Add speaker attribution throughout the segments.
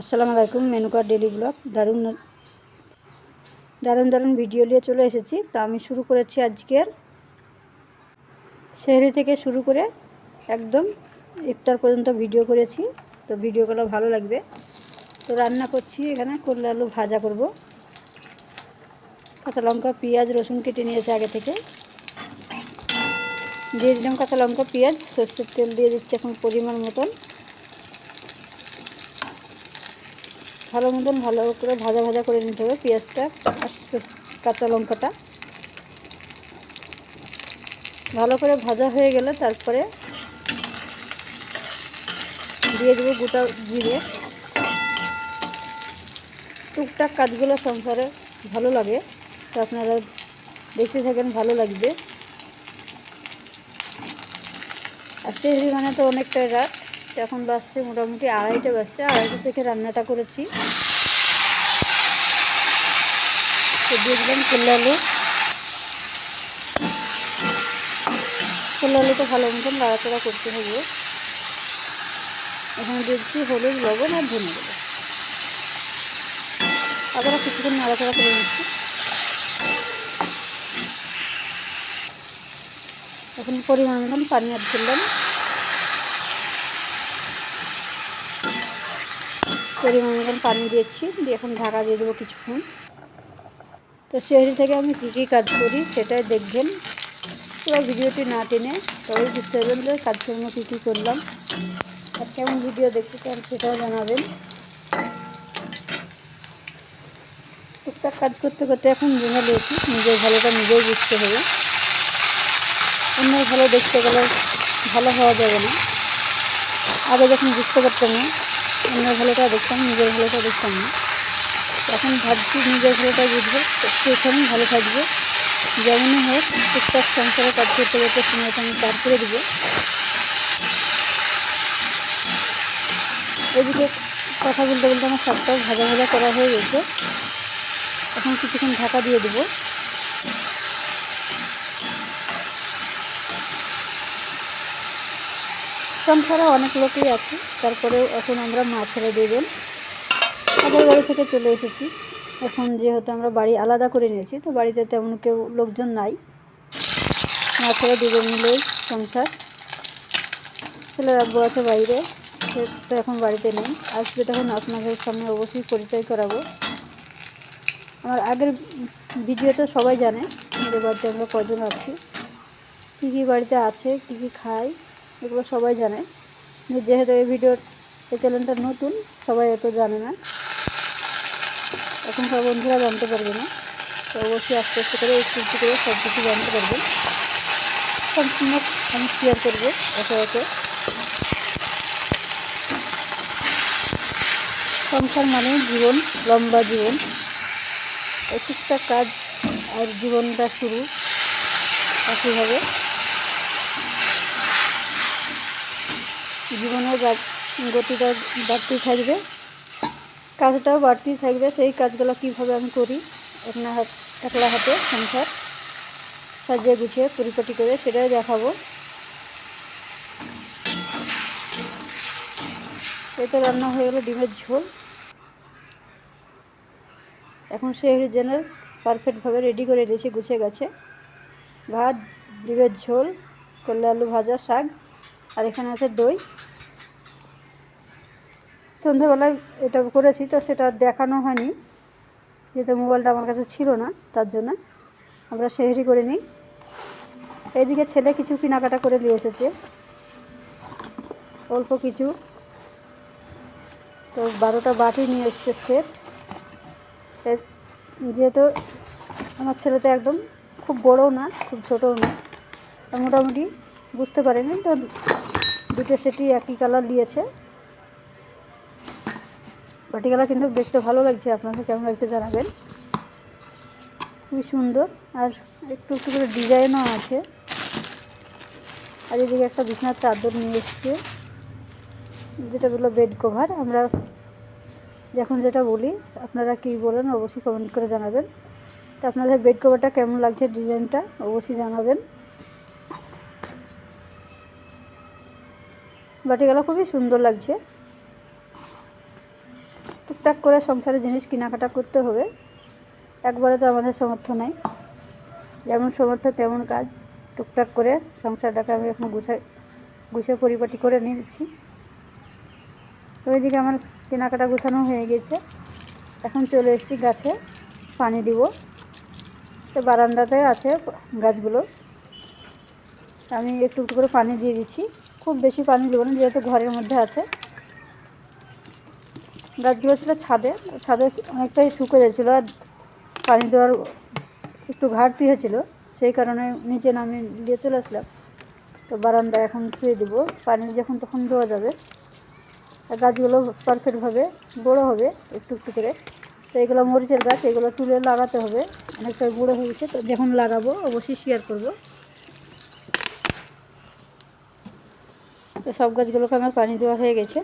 Speaker 1: আসসালামু আলাইকুম মেনুকার daily blog. দারুণ দারুণ দারুণ ভিডিও নিয়ে চলে এসেছি। তা আমি শুরু করেছি আজকের শহরি থেকে শুরু করে একদম ইফতার পর্যন্ত ভিডিও করেছি। তো ভিডিওগুলো ভালো লাগবে। তো রান্না করছি এখানে, করলে আলু ভাজা করব। কাঁচা লঙ্কা, পেঁয়াজ, রসুন কেটে নিয়েছে আগে থেকে। দিয়ে দিলাম কাঁচা লঙ্কা, পেঁয়াজ, সর্ষের তেল দিয়ে দিচ্ছি এখন পরিমাণ মতন। ভালো মতন ভালো করে ভাজা ভাজা করে নিতে হবে। পেঁয়াজটা কাঁচা লঙ্কাটা। ভালো করে ভাজা হয়ে গেলে তারপরে দিয়ে দেবো গোটা জিরে। টুকটাক কাজগুলো সংসারে ভালো লাগে। তো আপনারা দেখতে থাকেন, ভালো লাগবে। আর সেহরি মানে তো অনেকটাই রাত। এখন বাজছে মোটামুটি আড়াইটা বাজছে, আড়াইটে থেকে রান্নাটা করেছি। দিয়ে দিলাম কোল্লা আলু। ভালো মতন নাড়াচাড়া করতে হবে। এখানে দিচ্ছি হলুদ, লবণ আর ধনে দেবো আবার কিছুক্ষণ নাড়াচাড়া করে নিচ্ছি। এখন পরিমাণ মতন পানি অ্যাড করলাম। পরিমাণ মতন পানি দিয়েছি, দিয়ে এখন ঢাকা দিয়ে দেবো কিছুক্ষণ। তো শহরি থেকে আমি কী কী কাজ করি সেটাই দেখবেন। পুরো ভিডিওটি না টেনে তবে বুঝতে পারবেন যে কাজকর্ম কী কী করলাম। আর কেমন ভিডিও দেখতে চান সেটাও জানাবেন। টুকটাক কাজ করতে করতে এখন জেনে নিয়েছি, নিজের ভালোটা নিজেই বুঝতে হবে। অন্যের ভালো দেখতে গেলে ভালো হওয়া যাবে না। আগে যখন বুঝতে পারতাম না অন্যের ভালোটা দেখতাম, নিজের ভালোটা দেখতাম না। এখন ভাবছি নিজের ভালোটা বুঝব এখানেই ভালো থাকবে। যেমনই হোক, টুকটাক সংসারে কাজ করতে করতে সময়টা আমি পার করে দেবো। এদিকে কথা বলতে বলতে আমার সবটাও ভাজা ভাজা করা হয়ে গেছে। এখন কিছুক্ষণ ঢাকা দিয়ে দেবো। সংসারে অনেক লোকই আছে। তারপরেও এখন আমরা মা ছেড়ে দেবেন আগের বাড়ি থেকে চলে এসেছি। এখন যেহেতু আমরা বাড়ি আলাদা করে নিয়েছি, তো বাড়িতে তেমন কেউ লোকজন নাই। মা ছেড়ে দুজন মিলেই সংসার। ছেলের আব্বু আছে বাইরে। সে তো এখন বাড়িতে নেই। আসবে তখন আপনাদের সামনে অবশ্যই পরিচয় করাবো। আমার আগের ভিডিওতে সবাই জানে। যে বাড়িতে আমরা কজন আছি। কী কী বাড়িতে আছে, কী কী খাই এগুলো সবাই জানে। যেহেতু এই ভিডিওর এই চ্যানেলটা নতুন, সবাই এত জানে না। এখন সব বন্ধুরা জানতে পারবে না। তো অবশ্যই আস্তে আস্তে করে একটু একটু করে সব কিছু জানতে পারবেন সম্পূর্ণ আমি শেয়ার করব একে একে। সংসার মানে জীবন, লম্বা জীবন। একটা কাজ আর জীবনটা শুরু একইভাবে জীবনের গতিটা বাড়তেই থাকবে। কাজটাও বাড়তেই থাকবে। সেই কাজগুলো কীভাবে আমি করি একলা হাত, একলা হাতে সংসার সাজিয়ে গুছিয়ে পরিপাটি করে সেটাই দেখাবো। এই তো রান্না হয়ে গেলো ডিমের ঝোল। এখন সেই যেন পারফেক্টভাবে রেডি করে দিয়েছি গুছিয়ে গেছে। ভাত, ডিমের ঝোল করলে আলু ভাজা, শাক, আর এখানে আছে দই। সন্ধ্যেবেলায় এটা করেছি, তো সেটা দেখানো হয়নি। যেহেতু মোবাইলটা আমার কাছে ছিল না, তার জন্য আমরা সেহরি করে নিই। এইদিকে ছেলে কিছু কেনাকাটা করে নিয়ে এসেছে। অল্প কিছু। তো বারোটা বাটি নিয়ে এসছে সেট। যেহেতু আমার ছেলেটা একদম খুব বড়ও না, খুব ছোটও না মোটামুটি বুঝতে পারেনি, তো দুটো সেটই একই কালার নিয়েছে। কালার কিন্তু দেখতে ভালো লাগছে। আপনাদের কেমন লাগছে জানাবেন। খুবই সুন্দর। আর একটু একটু করে ডিজাইনও আছে। আর এদিকে একটা বিছানার চাদর নিয়ে এসছে। যেটা বলল বেড কভার আমরা যখন যেটা বলি, আপনারা কী বলেন অবশ্যই কমেন্ট করে জানাবেন। তো আপনাদের বেড কভারটা কেমন লাগছে ডিজাইনটা অবশ্যই জানাবেন। বাটিগুলো খুবই সুন্দর লাগছে। টুকটাক করে সংসারের জিনিস কেনাকাটা করতে হবে। একবারে তো আমাদের সামর্থ্য নেই। যেমন সামর্থ্য তেমন কাজ। টুকটাক করে সংসারটাকে আমি এখন গুছাই গুছিয়ে পরিপাটি করে নিয়েছি। তো ওইদিকে আমার কেনাকাটা গুছানো হয়ে গেছে। এখন চলে এসেছি গাছে পানি দিব। তো বারান্দাতে আছে গাছগুলো। আমি একটু একটু করে পানি দিয়ে দিচ্ছি। খুব বেশি পানি দেবো না, যেহেতু ঘরের মধ্যে আছে। গাছগুলো ছিল ছাদে ছাদে অনেকটাই শুকে যাচ্ছিল আর পানি দেওয়ার একটু ঘাটতি হয়েছিল, সেই কারণে নিচে নামিয়ে দিয়ে চলে আসলাম। তো বারান্দা এখন ধুয়ে দেবো, পানি যখন তখন দেওয়া যাবে। আর গাছগুলো পারফেক্টভাবে বড়ো হবে, একটু একটু করে। তো এগুলো মরিচের গাছ, এগুলো তুলে লাগাতে হবে, অনেকটা বড়ো হয়ে গেছে। তো যখন লাগাবো, অবশ্যই শেয়ার করব। তো সব গাছগুলোকে আমার পানি দেওয়া হয়ে গেছে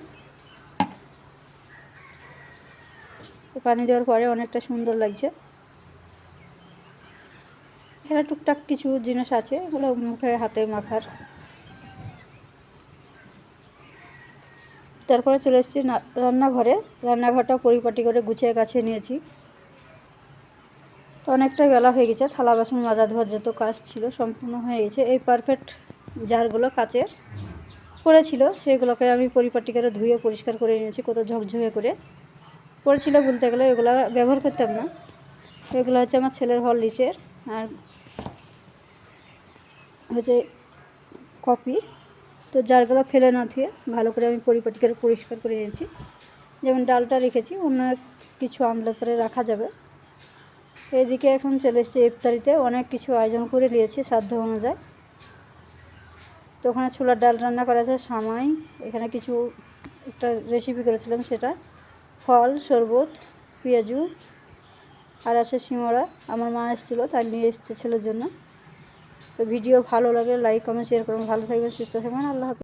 Speaker 1: তো পানি দেওয়ার পরে অনেকটা সুন্দর লাগছে। এখানে টুকটাক কিছু জিনিস আছে, এগুলো মুখে, হাতে মাখার তারপরে চলে এসেছি রান্নাঘরে। রান্নাঘরটা পরিপাটি করে গুছিয়ে গাছিয়ে নিয়েছি। তো অনেকটাই বেলা হয়ে গেছে, থালা বাসন মাজা ধোয়ার যত কাজ ছিল সম্পূর্ণ হয়ে গেছে। এই পারফেক্ট জারগুলো কাচের পড়েছিল, সেগুলোকে আমি পরিপাটি করে ধুয়ে পরিষ্কার করে নিয়েছি, কত ঝকঝকে করে। পড়েছিল বলতে গেলে এগুলো ব্যবহার করতাম না। এগুলো হচ্ছে আমার ছেলের হরলিক্সের আর হচ্ছে কপি। তো জারগুলো ফেলে না ধুয়ে ভালো করে আমি পরিপাটি করে পরিষ্কার করে নিয়েছি। যেমন ডালটা রেখেছি, অন্য কিছু আমলে করে রাখা যাবে। এদিকে এখন চলে এসেছি ইফতারিতে, অনেক কিছু আয়োজন করে নিয়েছি সাধ্য অনুযায়ী। তো ওখানে ছোলার ডাল রান্না করা আছে, সামাই, এখানে কিছু একটা রেসিপি করেছিলাম সেটা। ফল, শরবত, পেঁয়াজু আর আছে সিঙড়া আমার মা এসেছিল তার নিয়ে এসছে ছেলের জন্য। তো ভিডিও ভালো লাগে লাইক কমেন্ট শেয়ার করুন। ভালো থাকবেন, সুস্থ থাকবেন। আল্লাহ